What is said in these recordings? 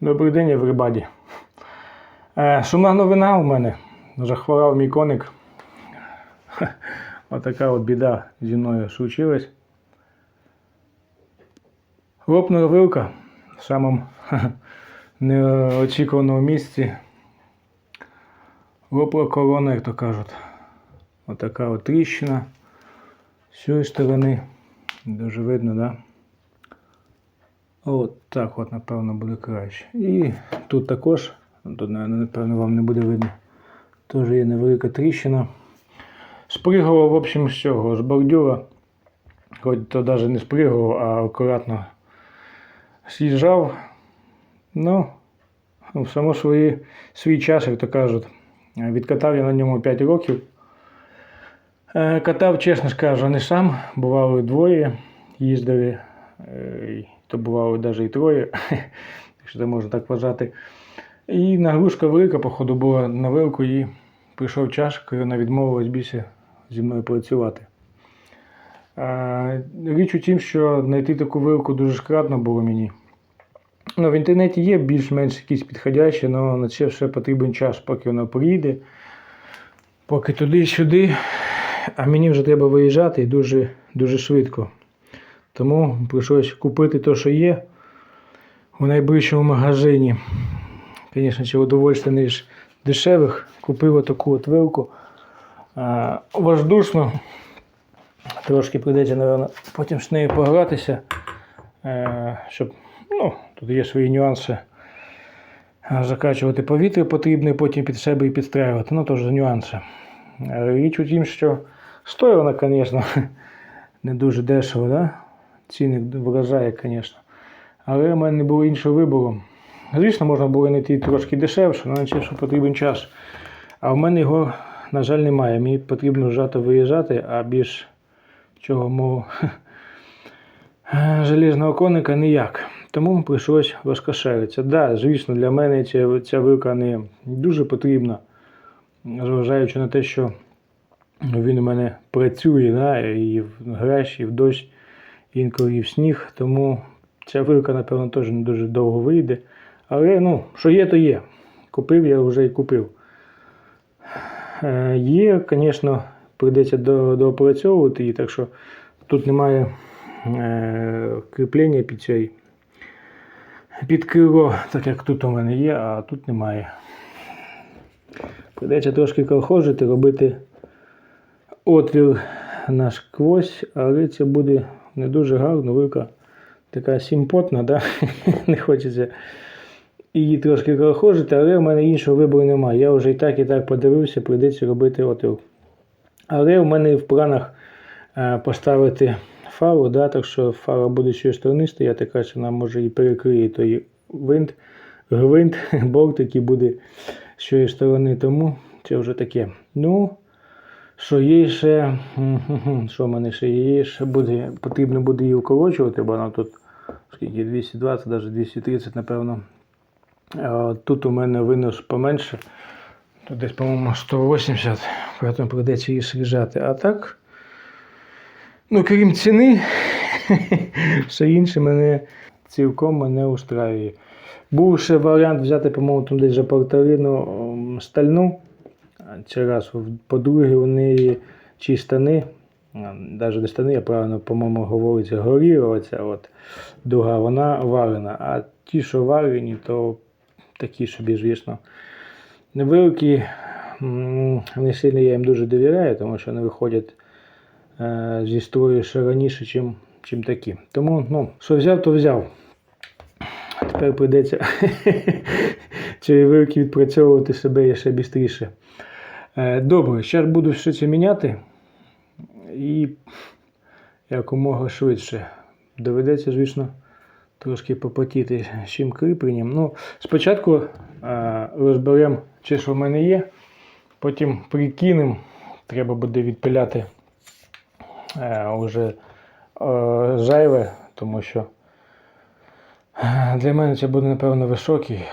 Добрий день, everybody. Е, шумна новина у мене. Захворав мій коник. Отака от біда зі мною случилась. Лопнула вилка в самому неочікуваному місці. Лопла корона, як то кажуть. Отака от тріщина. З цієї сторони. Дуже видно, да? От так от, напевно, буде краще. І тут також, тут, напевно, вам не буде видно. Теж є невелика тріщина. Спригував, в общем, з цього, з бордюра. Хоч то навіть не спригував, а акуратно з'їжджав. Ну, в само свої, свій час, як то кажуть. Відкатав я на ньому 5 років. Е, Катав, чесно скажу, не сам. Бувало двоє їздили. То бувало навіть і троє, якщо це можна так вважати. І нагрузка велика, походу, була на вилку, і прийшов час, коли вона відмовилась більше зі мною працювати. Річ у тім, що знайти таку вилку дуже складно було мені. Ну, в інтернеті є більш-менш якісь підходящі, але на це все потрібен час, поки вона приїде, поки туди-сюди. А мені вже треба виїжджати дуже, дуже швидко. Тому прийшлось купити те, що є у найближчому магазині. Звісно, чи удовольствие не ж дешевих. Купив таку от вилку. Воздушну. Трошки прийдеться, напевно, потім з нею погратися. Е, щоб, ну, тут є свої нюанси. Закачувати повітря потрібно, потім під себе і підстраювати. Ну, теж нюанси. Е, Річ у тім, що стоїть вона, звісно, не дуже дешево, да? Ціник вражає, звісно. Але в мене не було іншого вибору. Звісно, можна було знайти трошки дешевше, але на це що потрібен час. А в мене його, на жаль, немає. Мені потрібно вжато виїжджати, а більш чого мого желізного коника ніяк. Тому прийшлось розкошелитися. Так, да, звісно, для мене ця, ця вилка не дуже потрібна, зважаючи на те, що він у мене працює да, і в грязь, і в дощ, інколи і в сніг. Тому ця вилка, напевно, теж не дуже довго вийде. Але ну, що є, то є. Купив я вже і купив. Е, Є, звісно, прийдеться доопрацьовувати її, так що тут немає е, кріплення під цей під крило, так як тут у мене є, а тут немає. Прийдеться трошки колхозити, робити отвір насквозь, але це буде не дуже гарно, вилка така симпотна, да? не хочеться її трошки колхозити, але в мене іншого вибору немає. Я вже і так, і так подивився, прийдеться робити отвір. Але в мене в планах е, поставити фару, да, так що фара буде з цієї сторони стояти, краще вона може і перекриє той винт, гвинт, борт, який буде з цієї сторони. Тому це вже таке. Ну, що є ще, що мене ще є, ще буде, потрібно буде її укорочувати, бо вона тут скільки 220, навіть 230, напевно. Тут у мене винос поменше. Тут десь, по-моєму, 180, потім прийдеться її сріжати. А так, ну крім ціни, все інше мене цілком мене устраює. Був ще варіант взяти, по-моєму, там десь за полторину стальну. Це раз. По-друге, у неї чи штани, навіть не штани, а правильно, по-моєму, говориться, горіла оця от дуга, вона варена. А ті, що варені, то такі собі, звісно. Невеликі, не сильно я їм дуже довіряю, тому що вони виходять е, зі строю ще раніше, чим, чим такі. Тому, ну, що взяв, то взяв. Тепер прийдеться цієї вилки відпрацьовувати себе ще швидше. Е, Добре, зараз буду все це міняти і якомога швидше. Доведеться, звісно, трошки попотіти з чим кріпленням. Ну, спочатку е, розберемо, чи що в мене є, потім прикинемо, треба буде відпиляти е, уже зайве, тому що для мене це буде, напевно, високий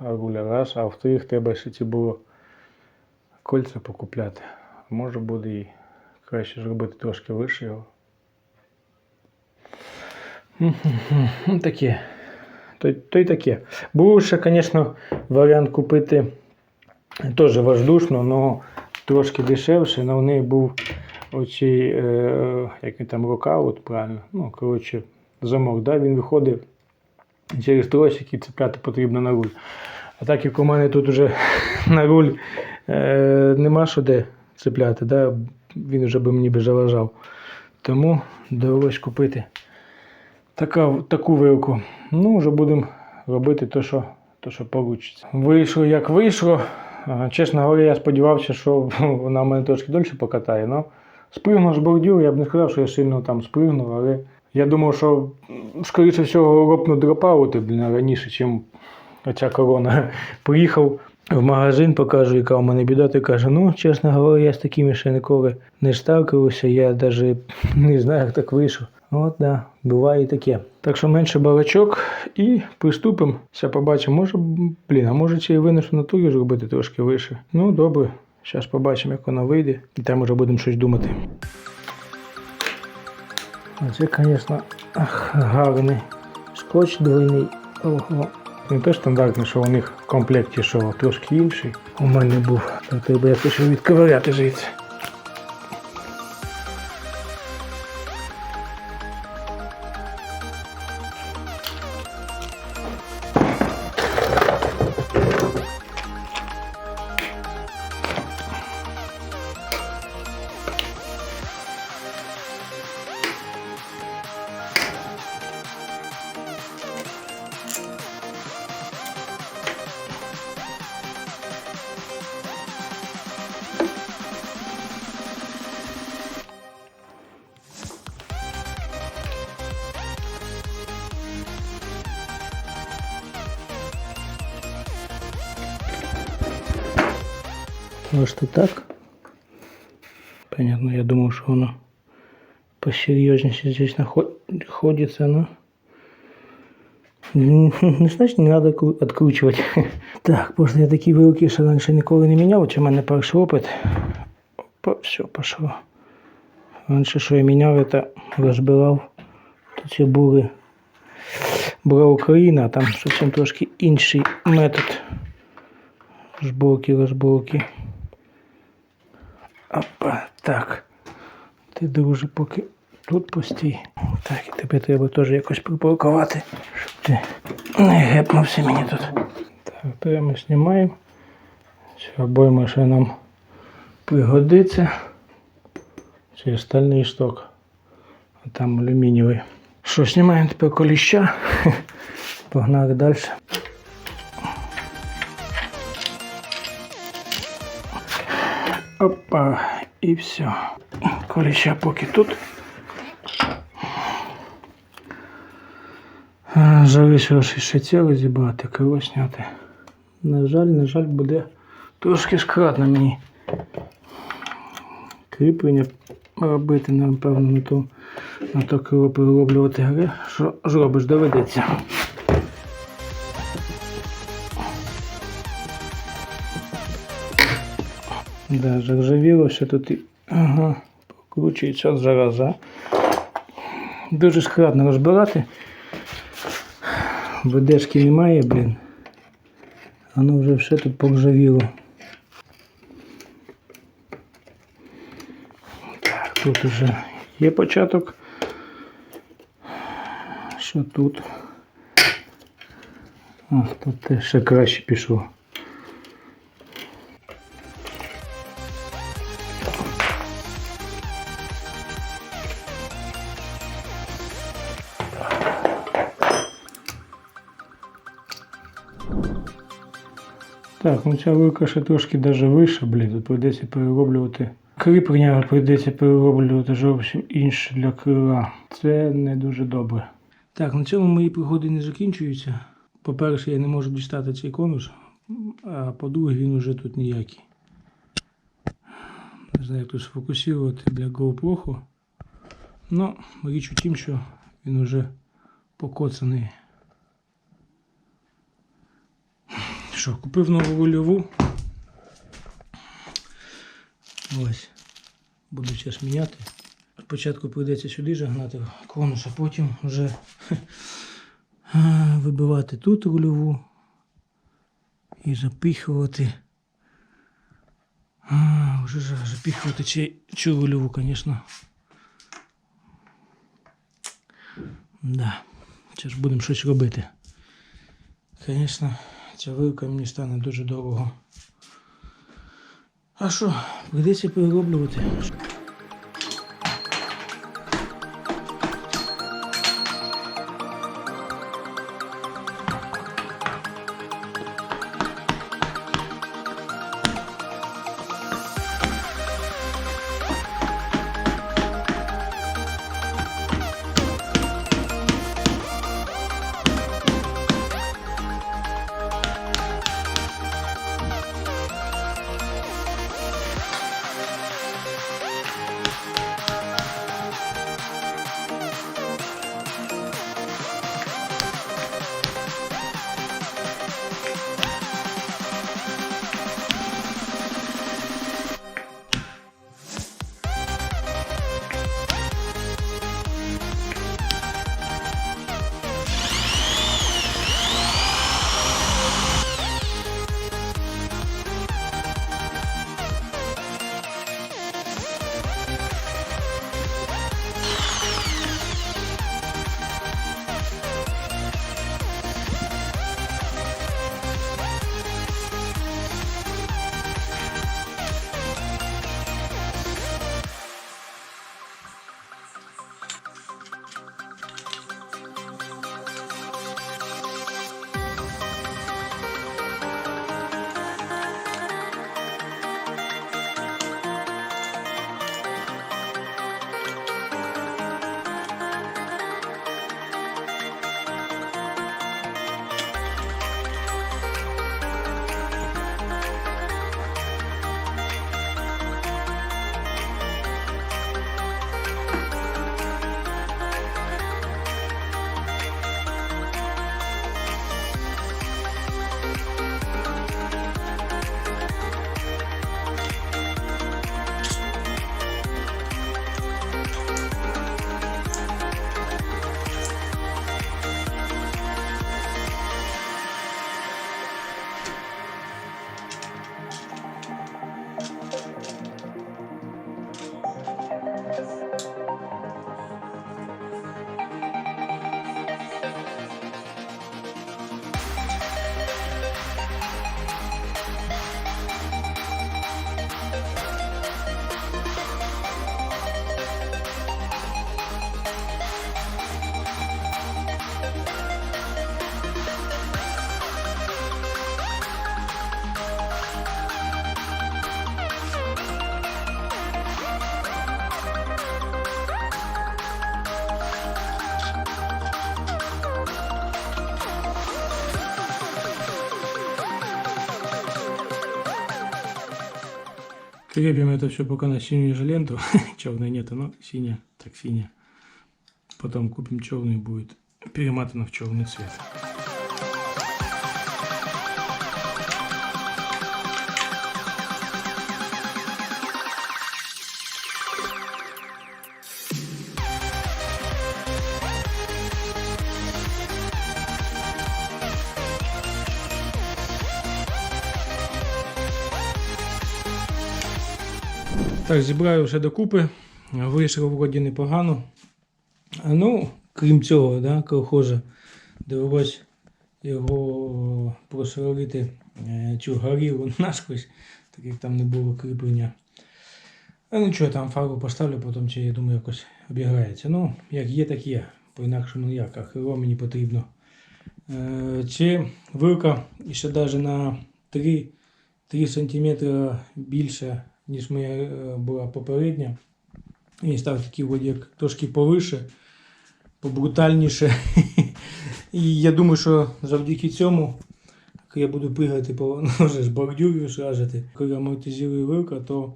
руля раз, а в-вторых, треба ще ці було кольця покупляти. Може буде і краще зробити трошки вище його. Таке. то, й- таке. Був ще, звісно, варіант купити теж воздушно, але трошки дешевше, але в неї був оцей, е, як він там, рокаут, правильно. Ну, коротше, замок, да, він виходив через тросик і цепляти потрібно на руль. А так як у мене тут вже на руль е, нема що де цепляти, да, він вже би мені би заважав. Тому довелось купити така, таку вилку. Ну, вже будемо робити те, що, то, що вийде. Вийшло, як вийшло. Чесно говоря, я сподівався, що вона мене трошки дольше покатає. Но спригнув з бордюру, я б не сказав, що я сильно там спригнув, але я думав, що скоріше всього лопну дропаути раніше, ніж оця корона. Приїхав в магазин, покажу, яка у мене біда, ти каже, ну, чесно говоря, я з такими ще ніколи не сталкивався, я навіть не знаю, як так вийшло. От, да, буває і таке. Так що менше балачок і приступимо. Все побачимо. Може, блін, а може чи і винесу на турі зробити трошки вище. Ну, добре. Зараз побачимо, як вона вийде, і там вже будемо щось думати. Це, звісно, гарний скотч двойний. Ого. Не те стандартний, що у них в комплекті що трошки інший. У мене був. То треба якось відковиряти звідси. Просто так. Понятно, я думал, что оно посерьезнее здесь находится, но... Не значит, не надо кру- откручивать. Так, просто я такі вилки ще раніше ніколи не міняв, це в мене перший опит. Опа, все, пошло. Раніше, що я міняв, це розбирав. Тут ці були. Була Україна, там зовсім трошки інший метод. Жборки, розборки. Опа, так. Ти, друже, поки тут постій. Так, і тебе треба теж якось припаркувати, щоб ти не гепнувся мені тут. Так, то знімаємо. Ця обойма ще нам пригодиться. Це стальний шток. А там алюмінієвий. Що, знімаємо тепер коліща. Погнали далі. Опа, і все. Коліща поки тут. А, Залишилося ще ціле зібрати, крило зняти. На жаль, на жаль, буде трошки складно мені кріплення робити, напевно, на то, на то крило перероблювати, але що зробиш, доведеться. Да, заржавіло все тут і. Ага, прокручується от зараза. Дуже складно розбирати. ВДшки немає, блін. Воно вже все тут поржавіло. Так, тут вже є початок. Що тут? А, тут ще краще пішло. Так, ну ця вилка ще трошки даже вище, блін, тут прийдеться перероблювати. Кріплення прийдеться перероблювати зовсім інше для крила. Це не дуже добре. Так, на цьому мої пригоди не закінчуються. По-перше, я не можу дістати цей конус, а по-друге, він уже тут ніякий. Не знаю, як тут сфокусувати для GoPro. Ну, річ у тім, що він уже покоцаний. Що, купив нову рульову. Ось. Буду зараз міняти. Спочатку прийдеться сюди загнати конус, а потім вже Вибивати тут рульову і запихувати. А, вже ж запихувати чи, чи рульову, звісно. Да. Ж будемо щось робити. Звісно, ця вилка мені стане дуже дорого. А що, прийдеться перероблювати. Крепим это все пока на синюю же ленту. Черной нету, но синяя, так синяя. Потом купим черную, будет перематана в черный цвет. Так, зібраю вже докупи. Вийшло вроді непогано. Ну, крім цього, да, колхоза, довелось його просверлити е, цю горілу насквозь, так як там не було кріплення. А нічого, там фарбу поставлю, потім це, я думаю, якось обіграється. Ну, як є, так є. По-інакшому ніяк, а хило мені потрібно. Е, Чи вилка ще навіть на 3, 3 см більше, ніж моя е, була попередня. Він став такий вроді як трошки повише, побрутальніше. І я думаю, що завдяки цьому, коли я буду пригати по ну, ж бордюрів шражити, коли амортизую вилка, то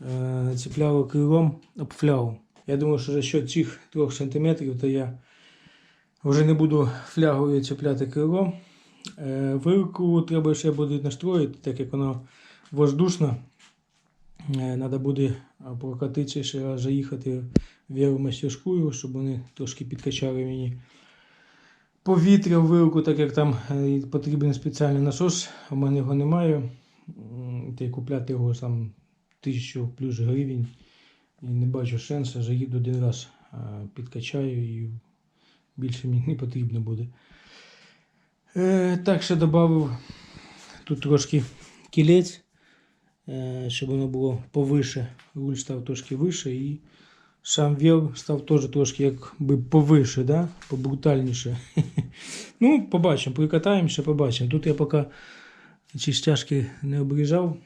е, цепляло крилом об флягу. Я думаю, що за счет цих 3 см, то я вже не буду флягою цепляти крило. Е, вилку треба ще буде настроїти, так як вона воздушна. Треба буде прокатитися ще раз заїхати в мастерську, щоб вони трошки підкачали мені. повітря в вилку, так як там е, потрібен спеціальний насос, у мене його немає. Та й купляти його сам тисячу плюс гривень. І не бачу сенсу, заїду один раз е, підкачаю і більше мені не потрібно буде. Е, так, ще додав тут трошки кілець, е, щоб воно було повише. Руль став трошки вище і сам вел став теж трошки якби повише, да? побрутальніше. ну, побачимо, прикатаємося, побачимо. Тут я поки ці стяжки не обрізав.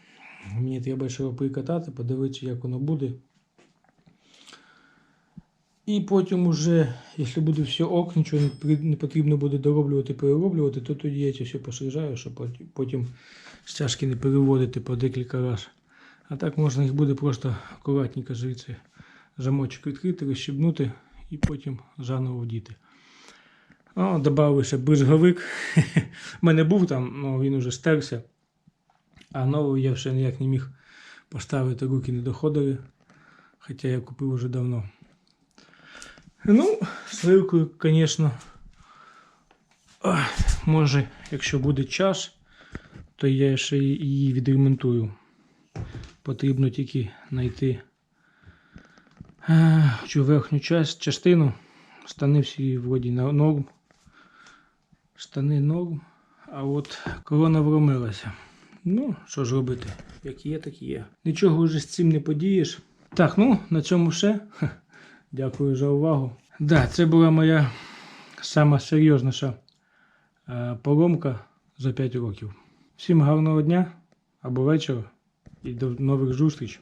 Мені треба його прикатати, подивитися, як воно буде. І потім уже, якщо буде все ок, нічого не, потрібно буде дороблювати, перероблювати, то тоді я це все посрізаю, щоб потім, стяжки не переводити по декілька разів. А так можна їх буде просто акуратненько звідси замочок відкрити, розщебнути і потім заново вдіти. О, додав ще. У мене був там, але він уже стерся. А новий я ще ніяк не міг поставити, руки не доходили. Хоча я купив уже давно. Ну, сливкою, звісно. Може, якщо буде час, то я ще її відремонтую. Потрібно тільки знайти е, цю верхню частину. Штани всі вроді норм. Штани норм. А от корона вромилася. Ну, що ж робити? Як є, так є. Нічого вже з цим не подієш. Так, ну, на цьому все. Дякую за увагу. Да, це була моя сама серйозніша е, поломка за 5 років. Всім гарного дня або вечора і до нових зустрічей.